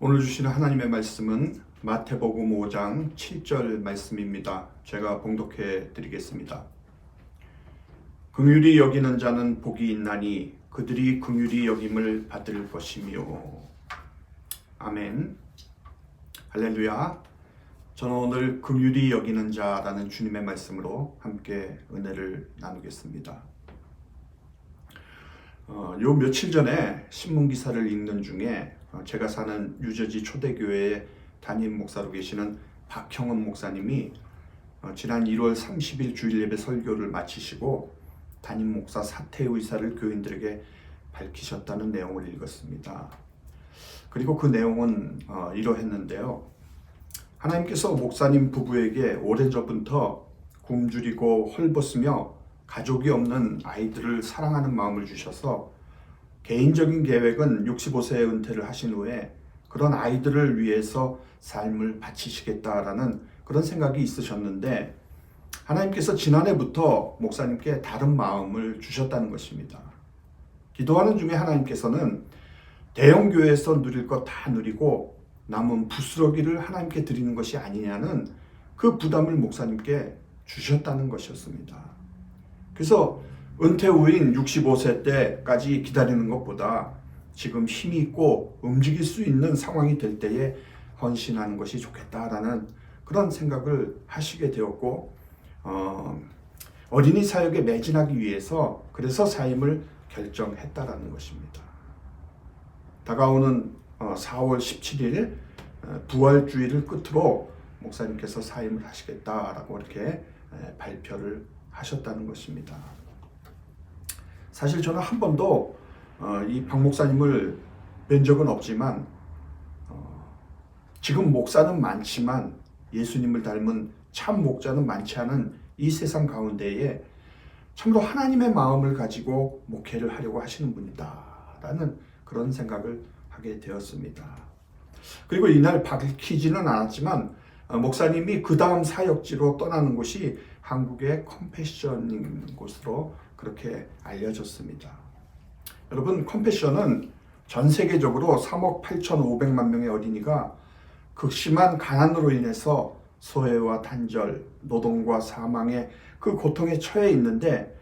오늘 주시는 하나님의 말씀은 마태복음 5장 7절 말씀입니다. 제가 봉독해 드리겠습니다. 긍휼히 여기는 자는 복이 있나니 그들이 긍휼히 여김을 받을 것이며 아멘. 할렐루야. 저는 오늘 긍휼히 여기는 자라는 주님의 말씀으로 함께 은혜를 나누겠습니다. 어, 요 며칠 전에 신문 기사를 읽는 중에 어, 제가 사는 유저지 초대교회의 담임 목사로 계시는 박형원 목사님이 어, 지난 1월 30일 주일 예배 설교를 마치시고 담임 목사 사퇴 의사를 교인들에게 밝히셨다는 내용을 읽었습니다. 그리고 그 내용은 어, 이러했는데요. 하나님께서 목사님 부부에게 오래전부터 굶주리고 헐벗으며 가족이 없는 아이들을 사랑하는 마음을 주셔서 개인적인 계획은 65세에 은퇴를 하신 후에 그런 아이들을 위해서 삶을 바치시겠다라는 그런 생각이 있으셨는데 하나님께서 지난해부터 목사님께 다른 마음을 주셨다는 것입니다. 기도하는 중에 하나님께서는 대형 교회에서 누릴 것 다 누리고 남은 부스러기를 하나님께 드리는 것이 아니냐는 그 부담을 목사님께 주셨다는 것이었습니다. 그래서 은퇴 후인 65세 때까지 기다리는 것보다 지금 힘이 있고 움직일 수 있는 상황이 될 때에 헌신하는 것이 좋겠다라는 그런 생각을 하시게 되었고 어, 어린이 사역에 매진하기 위해서 그래서 사임을 결정했다라는 것입니다. 다가오는 어, 4월 17일 어, 부활주의를 끝으로 목사님께서 사임을 하시겠다라고 이렇게 에, 발표를 하셨다는 것입니다. 사실 저는 한 번도 어, 이박 목사님을 뵌 적은 없지만 어, 지금 목사는 많지만 예수님을 닮은 참 목자는 많지 않은 이 세상 가운데에 참으로 하나님의 마음을 가지고 목회를 하려고 하시는 분이다라는 그런 생각을 하게 되었습니다. 그리고 이날 밝히지는 않았지만 어, 목사님이 그 다음 사역지로 떠나는 곳이 한국의 컴패션인 곳으로 그렇게 알려졌습니다. 여러분 컴패션은 전 세계적으로 3억 8,500만 명의 어린이가 극심한 가난으로 인해서 소외와 단절, 노동과 사망의 그 고통에 처해 있는데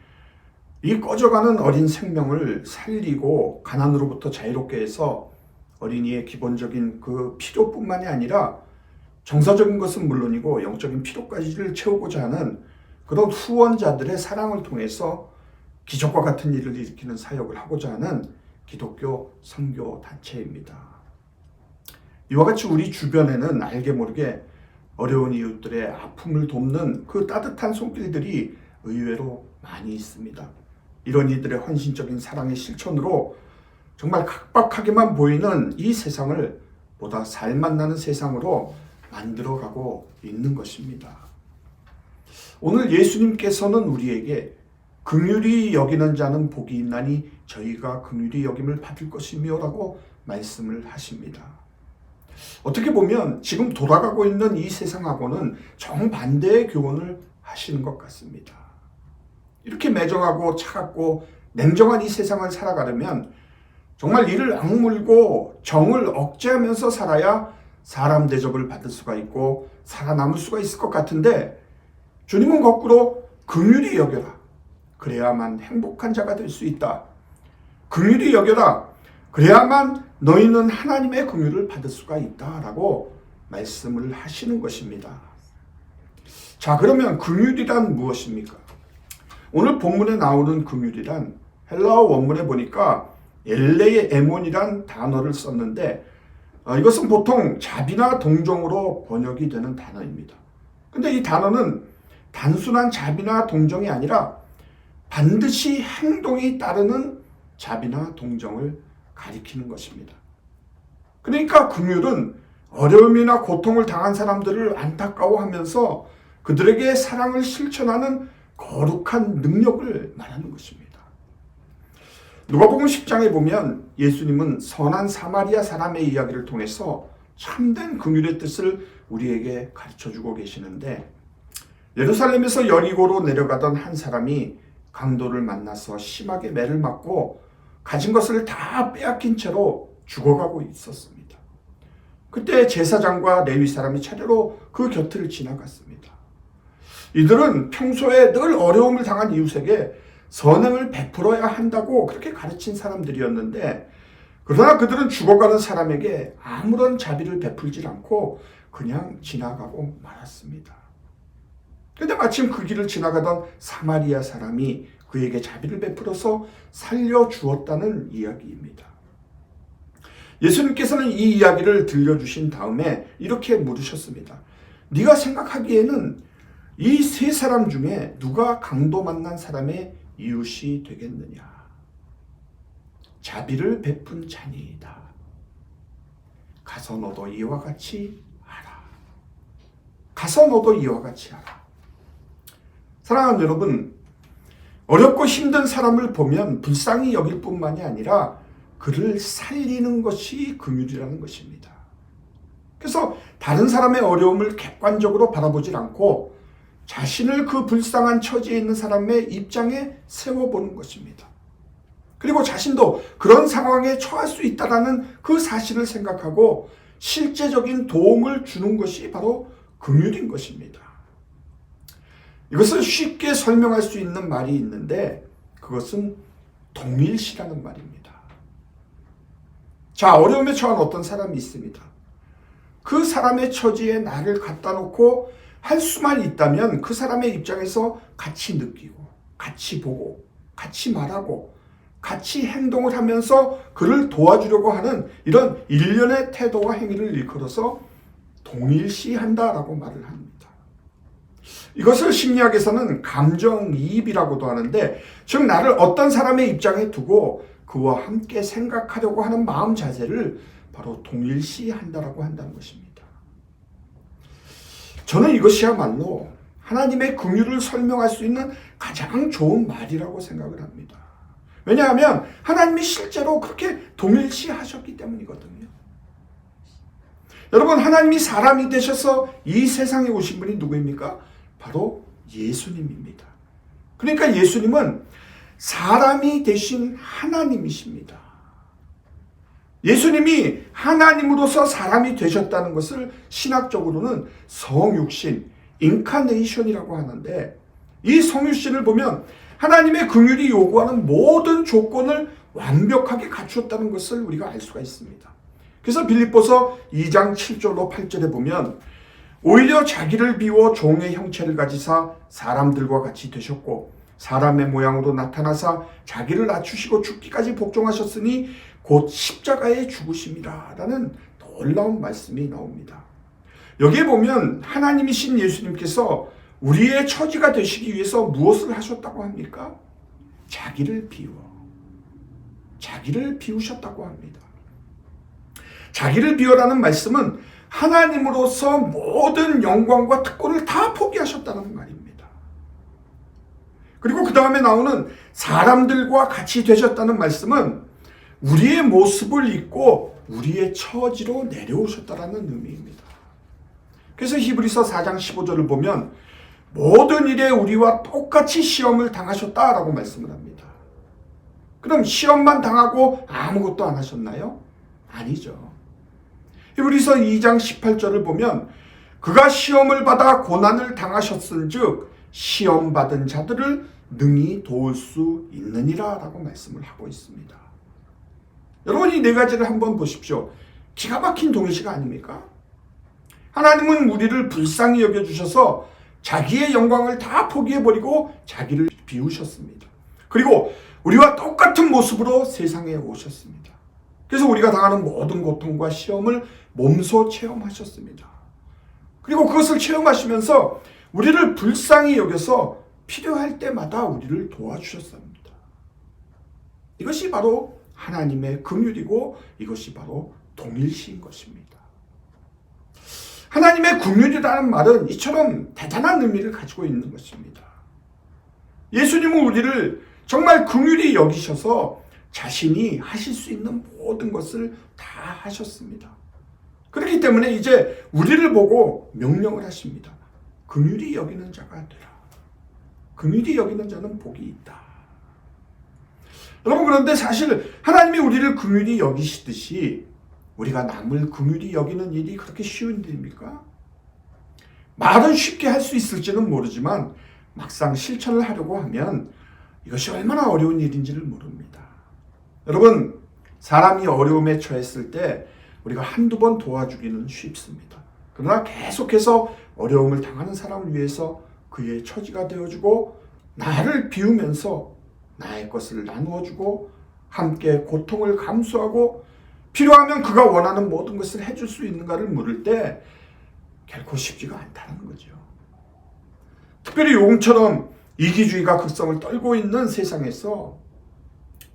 이 꺼져가는 어린 생명을 살리고 가난으로부터 자유롭게 해서 어린이의 기본적인 그 필요뿐만이 아니라 정서적인 것은 물론이고 영적인 필요까지를 채우고자 하는 그런 후원자들의 사랑을 통해서 기적과 같은 일을 일으키는 사역을 하고자 하는 기독교 선교 단체입니다. 이와 같이 우리 주변에는 알게 모르게 어려운 이웃들의 아픔을 돕는 그 따뜻한 손길들이 의외로 많이 있습니다. 이런 이들의 헌신적인 사랑의 실천으로 정말 각박하게만 보이는 이 세상을 보다 살맛 나는 세상으로 만들어가고 있는 것입니다. 오늘 예수님께서는 우리에게 긍휼히 여기는 자는 복이 있나니 저희가 긍휼히 여김을 받을 것이며라고 말씀을 하십니다. 어떻게 보면 지금 돌아가고 있는 이 세상하고는 정반대의 교훈을 하시는 것 같습니다. 이렇게 매정하고 차갑고 냉정한 이 세상을 살아가려면 정말 이를 악물고 정을 억제하면서 살아야 사람 대접을 받을 수가 있고 살아남을 수가 있을 것 같은데 주님은 거꾸로 긍휼히 여겨라. 그래야만 행복한 자가 될 수 있다. 긍휼히 여겨라. 그래야만 너희는 하나님의 긍휼을 받을 수가 있다라고 말씀을 하시는 것입니다. 자, 그러면 긍휼이란 무엇입니까? 오늘 본문에 나오는 긍휼이란 헬라어 원문에 보니까 엘레의 에몬이란 단어를 썼는데 어, 이것은 보통 자비나 동정으로 번역이 되는 단어입니다. 근데 이 단어는 단순한 자비나 동정이 아니라 반드시 행동이 따르는 자비나 동정을 가리키는 것입니다. 그러니까 긍휼은 어려움이나 고통을 당한 사람들을 안타까워하면서 그들에게 사랑을 실천하는 거룩한 능력을 말하는 것입니다. 누가복음 10장에 보면 예수님은 선한 사마리아 사람의 이야기를 통해서 참된 긍휼의 뜻을 우리에게 가르쳐 주고 계시는데 예루살렘에서 여리고로 내려가던 한 사람이 강도를 만나서 심하게 매를 맞고 가진 것을 다 빼앗긴 채로 죽어가고 있었습니다. 그때 제사장과 레위 사람이 차례로 그 곁을 지나갔습니다. 이들은 평소에 늘 어려움을 당한 이웃에게 선행을 베풀어야 한다고 그렇게 가르친 사람들이었는데 그러나 그들은 죽어가는 사람에게 아무런 자비를 베풀지 않고 그냥 지나가고 말았습니다. 근데 마침 그 길을 지나가던 사마리아 사람이 그에게 자비를 베풀어서 살려주었다는 이야기입니다. 예수님께서는 이 이야기를 들려주신 다음에 이렇게 물으셨습니다. 네가 생각하기에는 이 세 사람 중에 누가 강도 만난 사람의 이웃이 되겠느냐? 자비를 베푼 자니이다. 가서 너도 이와 같이 하라. 가서 너도 이와 같이 하라. 사랑하는 여러분, 어렵고 힘든 사람을 보면 불쌍히 여길 뿐만이 아니라 그를 살리는 것이 긍휼이라는 것입니다. 그래서 다른 사람의 어려움을 객관적으로 바라보질 않고 자신을 그 불쌍한 처지에 있는 사람의 입장에 세워보는 것입니다. 그리고 자신도 그런 상황에 처할 수 있다라는 그 사실을 생각하고 실제적인 도움을 주는 것이 바로 긍휼인 것입니다. 이것을 쉽게 설명할 수 있는 말이 있는데 그것은 동일시라는 말입니다. 자, 어려움에 처한 어떤 사람이 있습니다. 그 사람의 처지에 나를 갖다 놓고 할 수만 있다면 그 사람의 입장에서 같이 느끼고, 같이 보고, 같이 말하고, 같이 행동을 하면서 그를 도와주려고 하는 이런 일련의 태도와 행위를 일컬어서 동일시한다라고 말을 합니다. 이것을 심리학에서는 감정이입이라고도 하는데, 즉, 나를 어떤 사람의 입장에 두고 그와 함께 생각하려고 하는 마음 자세를 바로 동일시한다라고 한다는 것입니다. 저는 이것이야말로 하나님의 긍휼을 설명할 수 있는 가장 좋은 말이라고 생각을 합니다. 왜냐하면 하나님이 실제로 그렇게 동일시하셨기 때문이거든요. 여러분 하나님이 사람이 되셔서 이 세상에 오신 분이 누구입니까? 바로 예수님입니다. 그러니까 예수님은 사람이 되신 하나님이십니다. 예수님이 하나님으로서 사람이 되셨다는 것을 신학적으로는 성육신, 인카네이션이라고 하는데 이 성육신을 보면 하나님의 긍휼이 요구하는 모든 조건을 완벽하게 갖추었다는 것을 우리가 알 수가 있습니다. 그래서 빌립보서 2장 7절로 8절에 보면 오히려 자기를 비워 종의 형체를 가지사 사람들과 같이 되셨고 사람의 모양으로 나타나사 자기를 낮추시고 죽기까지 복종하셨으니 곧 십자가에 죽으심이라 라는 놀라운 말씀이 나옵니다. 여기에 보면 하나님이신 예수님께서 우리의 처지가 되시기 위해서 무엇을 하셨다고 합니까? 자기를 비워. 자기를 비우셨다고 합니다. 자기를 비워라는 말씀은 하나님으로서 모든 영광과 특권을 다 포기하셨다는 말입니다. 그리고 그 다음에 나오는 사람들과 같이 되셨다는 말씀은 우리의 모습을 입고 우리의 처지로 내려오셨다라는 의미입니다. 그래서 히브리서 4장 15절을 보면 모든 일에 우리와 똑같이 시험을 당하셨다라고 말씀을 합니다. 그럼 시험만 당하고 아무것도 안 하셨나요? 아니죠. 히브리서 2장 18절을 보면 그가 시험을 받아 고난을 당하셨은즉 시험 받은 자들을 능히 도울 수 있느니라라고 말씀을 하고 있습니다. 여러분 이 네 가지를 한번 보십시오. 기가 막힌 동일시가 아닙니까? 하나님은 우리를 불쌍히 여겨 주셔서 자기의 영광을 다 포기해 버리고 자기를 비우셨습니다. 그리고 우리와 똑같은 모습으로 세상에 오셨습니다. 그래서 우리가 당하는 모든 고통과 시험을 몸소 체험하셨습니다. 그리고 그것을 체험하시면서 우리를 불쌍히 여겨서 필요할 때마다 우리를 도와주셨습니다. 이것이 바로 하나님의 긍휼이고 이것이 바로 동일시인 것입니다. 하나님의 긍휼이라는 말은 이처럼 대단한 의미를 가지고 있는 것입니다. 예수님은 우리를 정말 긍휼히 여기셔서 자신이 하실 수 있는 모든 것을 다 하셨습니다. 그렇기 때문에 이제 우리를 보고 명령을 하십니다. 긍휼히 여기는 자가 되라. 긍휼히 여기는 자는 복이 있다. 여러분 그런데 사실 하나님이 우리를 긍휼히 여기시듯이 우리가 남을 긍휼히 여기는 일이 그렇게 쉬운 일입니까? 말은 쉽게 할 수 있을지는 모르지만 막상 실천을 하려고 하면 이것이 얼마나 어려운 일인지를 모릅니다. 여러분, 사람이 어려움에 처했을 때 우리가 한두 번 도와주기는 쉽습니다. 그러나 계속해서 어려움을 당하는 사람을 위해서 그의 처지가 되어주고 나를 비우면서 나의 것을 나누어주고 함께 고통을 감수하고 필요하면 그가 원하는 모든 것을 해줄 수 있는가를 물을 때 결코 쉽지가 않다는 거죠. 특별히 요금처럼 이기주의가 극성을 떨고 있는 세상에서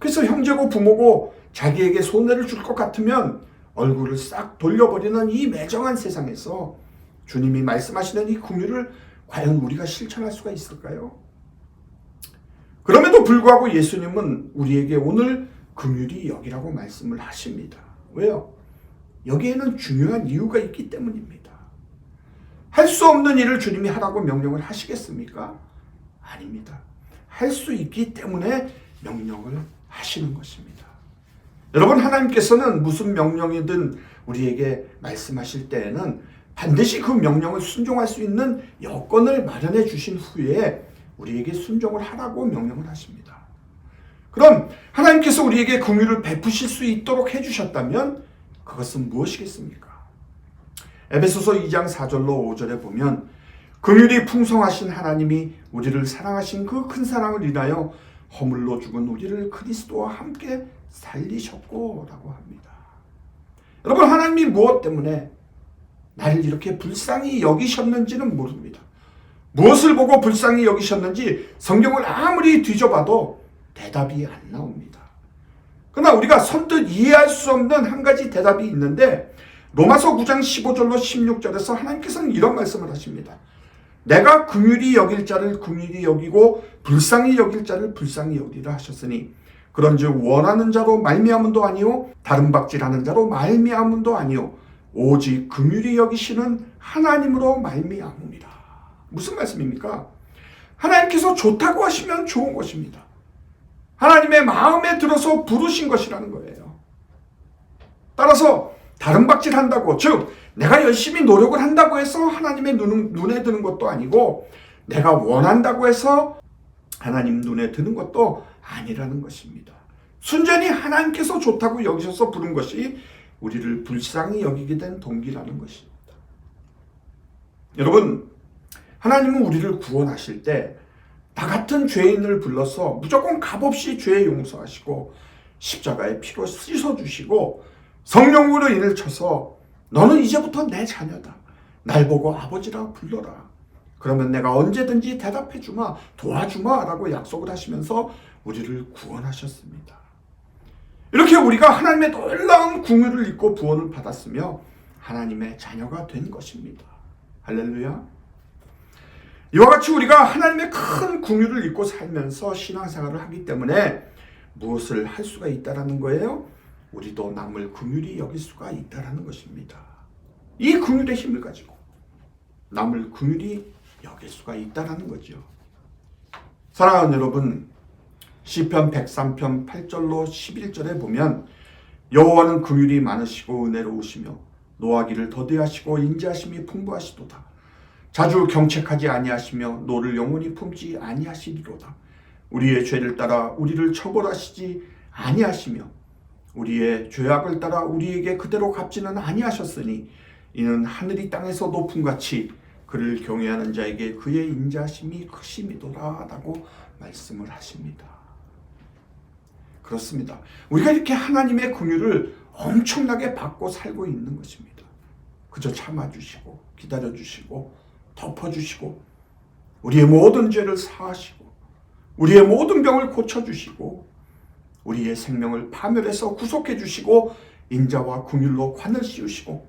그래서 형제고 부모고 자기에게 손해를 줄 것 같으면 얼굴을 싹 돌려버리는 이 매정한 세상에서 주님이 말씀하시는 이 궁유를 과연 우리가 실천할 수가 있을까요? 그럼에도 불구하고 예수님은 우리에게 오늘 긍휼이 여기라고 말씀을 하십니다. 왜요? 여기에는 중요한 이유가 있기 때문입니다. 할 수 없는 일을 주님이 하라고 명령을 하시겠습니까? 아닙니다. 할 수 있기 때문에 명령을 하시는 것입니다. 여러분, 하나님께서는 무슨 명령이든 우리에게 말씀하실 때에는 반드시 그 명령을 순종할 수 있는 여건을 마련해 주신 후에 우리에게 순종을 하라고 명령을 하십니다. 그럼 하나님께서 우리에게 긍휼을 베푸실 수 있도록 해 주셨다면 그것은 무엇이겠습니까? 에베소서 2장 4절로 5절에 보면 긍휼이 풍성하신 하나님이 우리를 사랑하신 그 큰 사랑을 인하여 허물로 죽은 우리를 그리스도와 함께 살리셨고라고 합니다. 여러분 하나님이 무엇 때문에 나를 이렇게 불쌍히 여기셨는지는 모릅니다. 무엇을 보고 불쌍히 여기셨는지 성경을 아무리 뒤져봐도 대답이 안 나옵니다. 그러나 우리가 선뜻 이해할 수 없는 한 가지 대답이 있는데 로마서 9장 15절로 16절에서 하나님께서는 이런 말씀을 하십니다. 내가 긍휼히 여길 자를 긍휼히 여기고 불쌍히 여길 자를 불쌍히 여기라 하셨으니 그런즉 원하는 자로 말미암음도 아니요 다른 박질하는 자로 말미암음도 아니요 오직 긍휼히 여기시는 하나님으로 말미암음이라. 무슨 말씀입니까? 하나님께서 좋다고 하시면 좋은 것입니다. 하나님의 마음에 들어서 부르신 것이라는 거예요. 따라서 다른 박질 한다고, 즉, 내가 열심히 노력을 한다고 해서 하나님의 눈, 눈에 드는 것도 아니고, 내가 원한다고 해서 하나님 눈에 드는 것도 아니라는 것입니다. 순전히 하나님께서 좋다고 여기셔서 부른 것이 우리를 불쌍히 여기게 된 동기라는 것입니다. 여러분, 하나님은 우리를 구원하실 때 나 같은 죄인을 불러서 무조건 값없이 죄 용서하시고 십자가의 피로 씻어주시고 성령으로 인을 쳐서 너는 이제부터 내 자녀다. 날 보고 아버지라 불러라. 그러면 내가 언제든지 대답해 주마, 도와주마 라고 약속을 하시면서 우리를 구원하셨습니다. 이렇게 우리가 하나님의 놀라운 궁유를 입고 구원을 받았으며 하나님의 자녀가 된 것입니다. 할렐루야. 이와 같이 우리가 하나님의 큰 궁유를 입고 살면서 신앙생활을 하기 때문에 무엇을 할 수가 있다라는 거예요? 우리도 남을 긍휼히 여길 수가 있다라는 것입니다. 이 긍휼의 힘을 가지고 남을 긍휼히 여길 수가 있다라는 거죠. 사랑하는 여러분, 시편 103편 8절로 11절에 보면 여호와는 긍휼이 많으시고 은혜로우시며 노하기를 더디하시고 인자하심이 풍부하시도다. 자주 경책하지 아니하시며 노를 영원히 품지 아니하시리로다. 우리의 죄를 따라 우리를 처벌하시지 아니하시며 우리의 죄악을 따라 우리에게 그대로 갚지는 아니하셨으니 이는 하늘이 땅에서 높음 같이 그를 경외하는 자에게 그의 인자심이 크심이도라라고 말씀을 하십니다. 그렇습니다. 우리가 이렇게 하나님의 긍휼을 엄청나게 받고 살고 있는 것입니다. 그저 참아 주시고 기다려 주시고 덮어 주시고 우리의 모든 죄를 사하시고 우리의 모든 병을 고쳐 주시고 우리의 생명을 파멸해서 구속해 주시고 인자와 궁율로 관을 씌우시고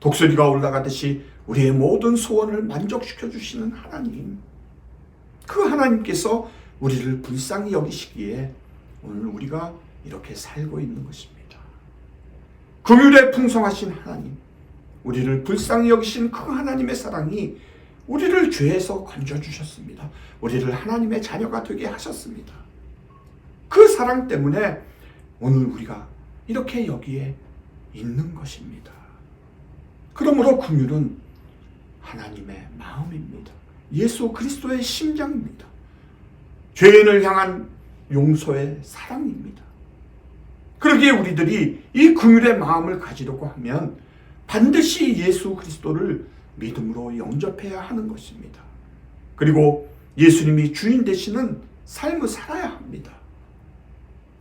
독수리가 올라가듯이 우리의 모든 소원을 만족시켜 주시는 하나님 그 하나님께서 우리를 불쌍히 여기시기에 오늘 우리가 이렇게 살고 있는 것입니다. 긍휼에 풍성하신 하나님 우리를 불쌍히 여기신 그 하나님의 사랑이 우리를 죄에서 건져 주셨습니다. 우리를 하나님의 자녀가 되게 하셨습니다. 그 사랑 때문에 오늘 우리가 이렇게 여기에 있는 것입니다. 그러므로 긍휼은 하나님의 마음입니다. 예수 그리스도의 심장입니다. 죄인을 향한 용서의 사랑입니다. 그러기에 우리들이 이 긍휼의 마음을 가지려고 하면 반드시 예수 그리스도를 믿음으로 영접해야 하는 것입니다. 그리고 예수님이 주인 되시는 삶을 살아야 합니다.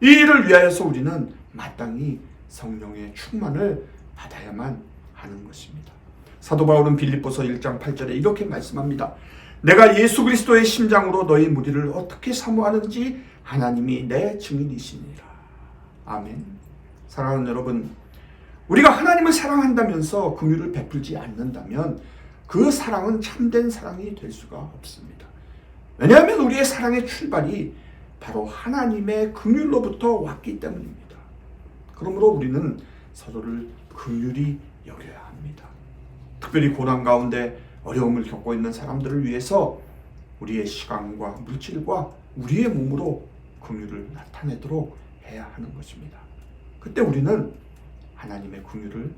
이 일을 위하여서 우리는 마땅히 성령의 충만을 받아야만 하는 것입니다. 사도 바울은 빌립보서 1장 8절에 이렇게 말씀합니다. 내가 예수 그리스도의 심장으로 너희 무리를 어떻게 사모하는지 하나님이 내 증인이시니라. 아멘. 사랑하는 여러분, 우리가 하나님을 사랑한다면서 긍휼을 베풀지 않는다면 그 사랑은 참된 사랑이 될 수가 없습니다. 왜냐하면 우리의 사랑의 출발이 바로 하나님의 긍휼로부터 왔기 때문입니다. 그러므로 우리는 서로를 긍휼히 여겨야 합니다. 특별히 고난 가운데 어려움을 겪고 있는 사람들을 위해서 우리의 시간과 물질과 우리의 몸으로 긍휼을 나타내도록 해야 하는 것입니다. 그때 우리는 하나님의 긍휼을